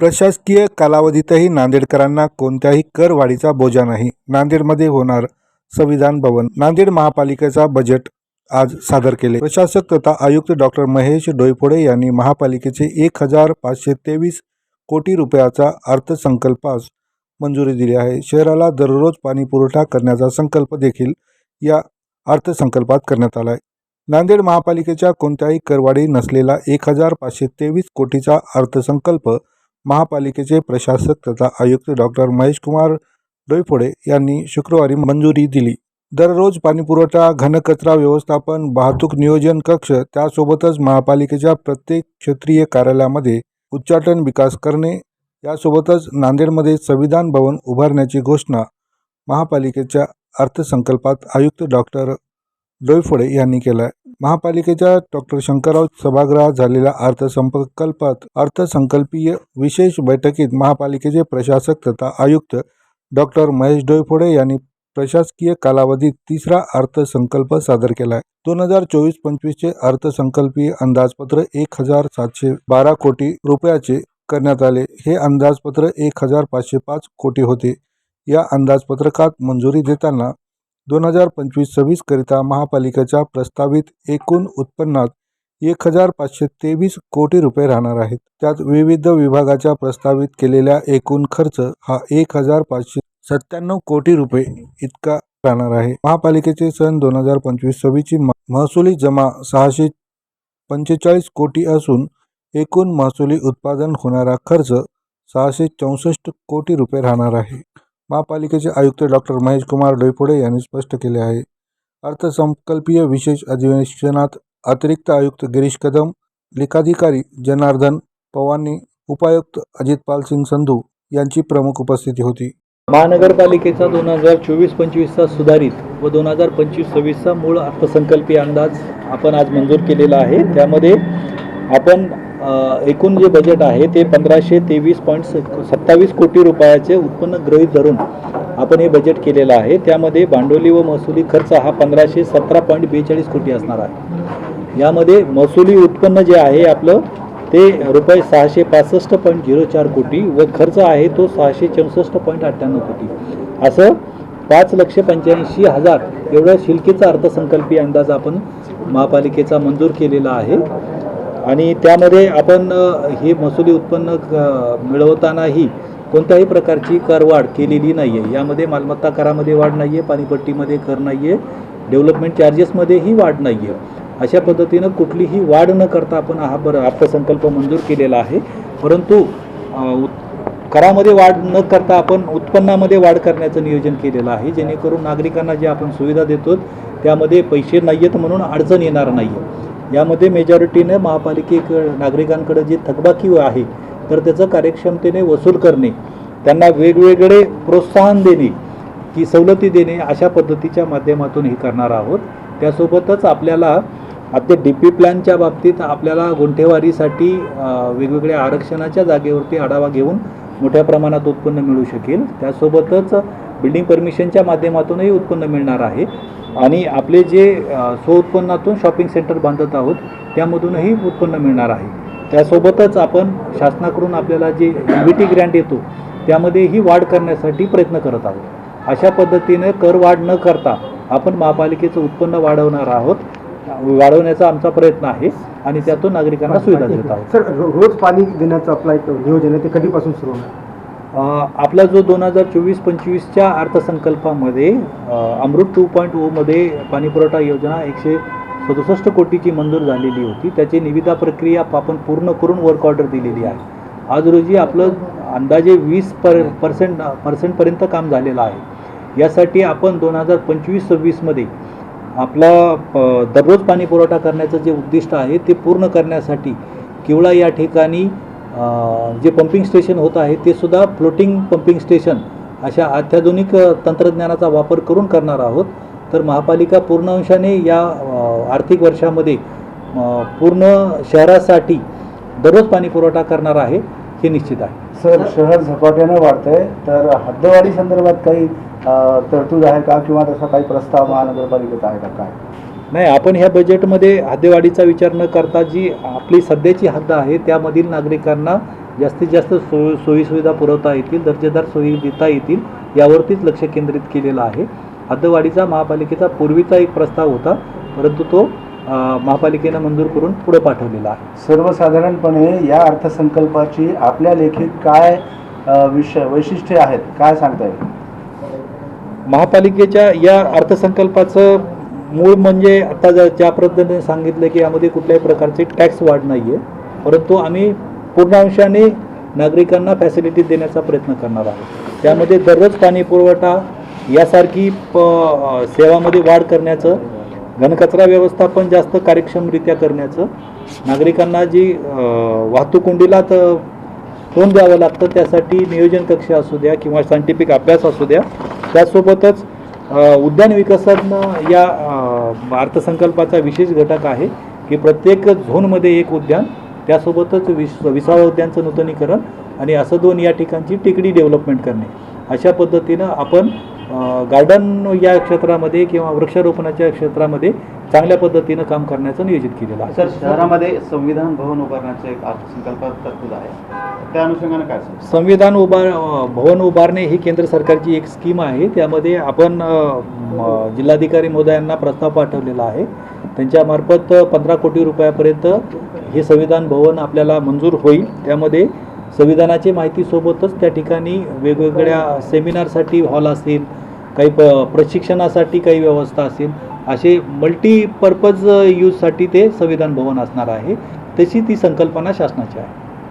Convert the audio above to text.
प्रशासकीय कालावधीतही नांदेडकरांना कोणत्याही करवाढीचा बोजा नाही. नांदेडमध्ये होणार संविधान भवन. नांदेड महापालिकेचा बजेट आज सादर केले. प्रशासक तथा आयुक्त डॉक्टर महेश डोईफोडे यांनी महापालिकेचे एक हजार पाचशे तेवीस कोटी रुपयाचा अर्थसंकल्पास मंजुरी दिली आहे. शहराला दररोज पाणी पुरवठा करण्याचा संकल्प देखील या अर्थसंकल्पात करण्यात आला आहे नांदेड महापालिकेच्या कोणत्याही करवाढी नसलेला एक हजार पाचशे तेवीस कोटीचा अर्थसंकल्प महापालिकेचे प्रशासक तथा आयुक्त डॉक्टर महेशकुमार डोईफोडे यांनी शुक्रवारी मंजुरी दिली. दररोज पाणीपुरवठा घनकचरा व्यवस्थापन वाहतूक नियोजन कक्ष त्यासोबतच महापालिकेच्या प्रत्येक क्षेत्रीय कार्यालयामध्ये उच्चाटन विकास करणे यासोबतच नांदेडमध्ये संविधान भवन उभारण्याची घोषणा महापालिकेच्या अर्थसंकल्पात आयुक्त डॉक्टर डोईफोडे यांनी केला आहे महापालिकेच्या डॉक्टर शंकरराव सभागृहात झालेल्या अर्थसंकल्पात अर्थसंकल्पीय विशेष बैठकीत महापालिकेचे प्रशासक तथा आयुक्त डॉक्टर महेश डोईफोडे यांनी प्रशासकीय कालावधीत तिसरा अर्थसंकल्प सादर केला आहे. दोन हजार चोवीस पंचवीसचे अर्थसंकल्पीय अंदाजपत्र एक हजार सातशे बारा कोटी रुपयाचे करण्यात आले. हे अंदाजपत्र एक हजार पाचशे पाच कोटी होते. या अंदाजपत्रकात मंजुरी देताना दोन हजार पंचवीस सव्वीसकरिता महापालिकेच्या प्रस्तावित एकूण उत्पन्नात एक हजार पाचशे तेवीस कोटी रुपये राहणार आहेत. त्यात विविध विभागाच्या प्रस्तावित केलेल्या एकूण खर्च हा एक हजार पाचशे सत्त्याण्णव कोटी रुपये इतका राहणार आहे. महापालिकेचे सन दोन हजार पंचवीस सव्वीसची म- महसुली जमा सहाशे पंचेचाळीस कोटी असून एकूण महसुली उत्पादन होणारा खर्च सहाशे चौसष्ट कोटी रुपये राहणार आहे. महापालिकेचे आयुक्त डॉक्टर महेश कुमार डोईफोडे यांनी स्पष्ट केले आहे. अर्थसंकल्पीय विशेष अधिवेशनात अतिरिक्त आयुक्त गिरीश कदम लेखाधिकारी जनार्दन पवानी उपायुक्त अजितपाल सिंग संधू यांची प्रमुख उपस्थिती होती. महानगरपालिकेचा दोन हजार चोवीस पंचवीसचा सुधारित व दोन हजार पंचवीस सव्वीसचा मूळ अर्थसंकल्पीय अंदाज आपण आज मंजूर केलेला आहे. त्यामध्ये आपण एकूण जे बजेट आहे ते पंधराशे तेवीस पॉईंट सत्तावीस कोटी रुपयाचे उत्पन्न गृहीत धरून आपण हे बजेट केलेलं आहे. त्यामध्ये भांडवली व महसुली खर्च हा पंधराशे सतरा पॉईंट बेचाळीस कोटी असणार आहे. यामध्ये महसुली उत्पन्न जे आहे आपलं ते रुपये सहाशे पासष्ट पॉईंट झिरो चार कोटी व खर्च आहे तो सहाशे चौसष्ट पॉईंट अठ्ठ्याण्णव कोटी. असं पाच लक्ष पंच्याऐंशी हजार एवढ्या शिल्कीचा अर्थसंकल्पीय अंदाज आपण महापालिकेचा मंजूर केलेला आहे. आणि त्यामध्ये आपण हे महसुली उत्पन्न मिळवतानाही कोणत्याही प्रकारची करवाढ केलेली नाही आहे यामध्ये मालमत्ता करामध्ये वाढ नाही आहे पाणीपट्टीमध्ये कर नाही आहे डेव्हलपमेंट चार्जेसमध्येही वाढ नाही आहे अशा पद्धतीनं कुठलीही वाढ न करता आपण हा बरं अर्थसंकल्प मंजूर केलेला आहे. परंतु करामध्ये वाढ न करता आपण उत्पन्नामध्ये वाढ करण्याचं नियोजन केलेलं आहे. जेणेकरून नागरिकांना जे आपण सुविधा देतो त्यामध्ये पैसे नाही आहेत म्हणून अडचण येणार नाही आहे यामध्ये मेजॉरिटीने महापालिकेक नागरिकांकडे जे थकबाकी आहे तर त्याचं कार्यक्षमतेने वसूल करणे त्यांना वेगवेगळे प्रोत्साहन देणे की सवलती देणे अशा पद्धतीच्या माध्यमातून हे करणार आहोत. त्यासोबतच आपल्याला आता डी पी प्लॅनच्या बाबतीत आपल्याला गुंठेवारीसाठी वेगवेगळ्या आरक्षणाच्या जागेवरती आढावा घेऊन मोठ्या प्रमाणात उत्पन्न मिळू शकेल. त्यासोबतच बिल्डिंग परमिशनच्या माध्यमातूनही उत्पन्न मिळणार आहे. आणि आपले जे स्व स्वउत्पन्नातून शॉपिंग सेंटर बांधत आहोत त्यामधूनही उत्पन्न मिळणार आहे. त्यासोबतच आपण शासनाकडून आपल्याला जे बी टी ग्रँट येतो त्यामध्येही वाढ करण्यासाठी प्रयत्न करत आहोत. अशा पद्धतीने कर वाढ न करता आपण महापालिकेचं उत्पन्न वाढवणार आहोत. वाढवण्याचा आमचा प्रयत्न आहे आणि त्यातून नागरिकांना सुविधा देत आहोत. सर रोज पाणी देण्याचं आपला एक नियोजन आहे ते कधीपासून सुरू होणार? आपला जो दोन हजार चोवीस पंचवीसच्या अर्थसंकल्पामध्ये अमृत टू पॉईंट ओमध्ये पाणीपुरवठा योजना एकशे सदुसष्ट कोटीची मंजूर झालेली होती. त्याची निविदा प्रक्रिया आपण पूर्ण करून वर्क ऑर्डर दिलेली आहे. आज रोजी आपलं अंदाजे वीस पर पर्सेंट पर्सेंटपर्यंत काम झालेलं आहे. यासाठी आपण दोन हजार पंचवीस सव्वीसमध्ये आपला दररोज पाणी पुरवठा करण्याचं जे उद्दिष्ट आहे ते पूर्ण करण्यासाठी किवळा या ठिकाणी जे पंपिंग स्टेशन होत आहे ते सुद्धा फ्लोटिंग पंपिंग स्टेशन अशा अत्याधुनिक तंत्रज्ञानाचा वापर करून करणार आहोत. तर महापालिका पूर्ण अंशाने या आर्थिक वर्षामध्ये पूर्ण शहरासाठी दररोज पाणी पुरवठा करणार आहे हे निश्चित आहे. सर शहर झपाट्यानं वाढतंय तर हद्दवाढी संदर्भात काही तरतूद आहे का? किंवा तसा काही प्रस्ताव महानगरपालिकेत आहे का? काय? नाही आपण ह्या बजेटमध्ये हद्दवाढीचा विचार न करता जी आपली सध्याची हद्द आहे त्यामधील नागरिकांना जास्तीत जास्त सो सोयीसुविधा पुरवता येतील दर्जेदार सोयी देता येतील यावरतीच लक्ष केंद्रित केलेलं आहे. हद्दवाढीचा महापालिकेचा पूर्वीचा एक प्रस्ताव होता परंतु तो महापालिकेनं मंजूर करून पुढे पाठवलेला आहे. सर्वसाधारणपणे या अर्थसंकल्पाची आपल्या लेखी काय विषय वैशिष्ट्ये आहेत काय सांगता येईल? महापालिकेच्या या अर्थसंकल्पाचं मूळ म्हणजे आता ज्या ज्या पद्धतीने सांगितलं की यामध्ये कुठल्याही प्रकारचे टॅक्स वाढ नाही आहे परंतु आम्ही पूर्ण अंशाने नागरिकांना फॅसिलिटी देण्याचा प्रयत्न करणार आहोत. त्यामध्ये दररोज पाणी पुरवठा यासारखी प सेवामध्ये वाढ करण्याचं घनकचरा व्यवस्थापन जास्त कार्यक्षमरित्या करण्याचं नागरिकांना जी वाहतूक कोंडीला तर तोंड द्यावं लागतं त्यासाठी नियोजन कक्ष असू द्या किंवा सायंटिफिक अभ्यास असू द्या त्यासोबतच उद्यान विकासन या अर्थसंकल्पाचा विशेष घटक आहे की प्रत्येक झोनमध्ये एक उद्यान त्यासोबतच विस विसावा उद्यानचं नूतनीकरण आणि असं दोन या ठिकाणची टेकडी डेव्हलपमेंट करणे. अशा पद्धतीनं आपण गार्डन या क्षेत्रामध्ये किंवा वृक्षारोपणाच्या क्षेत्रामध्ये चांगल्या पद्धतीनं काम करण्याचं नियोजित केलेलं आहे. सर शहरामध्ये संविधान भवन उभारण्याचं एक अर्थसंकल्पात तरतूद आहे. त्या अनुषंगाने काय सर संविधान उभार भवन उभारणे ही केंद्र सरकारची एक स्कीम आहे. त्यामध्ये आपण जिल्हाधिकारी महोदयांना प्रस्ताव पाठवलेला आहे. त्यांच्यामार्फत पंधरा कोटी रुपयापर्यंत हे संविधान भवन आपल्याला मंजूर होईल. त्यामध्ये संविधानाची माहितीसोबतच त्या ठिकाणी वेगवेगळ्या सेमिनारसाठी हॉल असतील काही प प्रशिक्षणासाठी काही व्यवस्था असेल असे मल्टीपर्पज यूजसाठी ते संविधान भवन असणार आहे. तशी ती संकल्पना शासनाची आहे.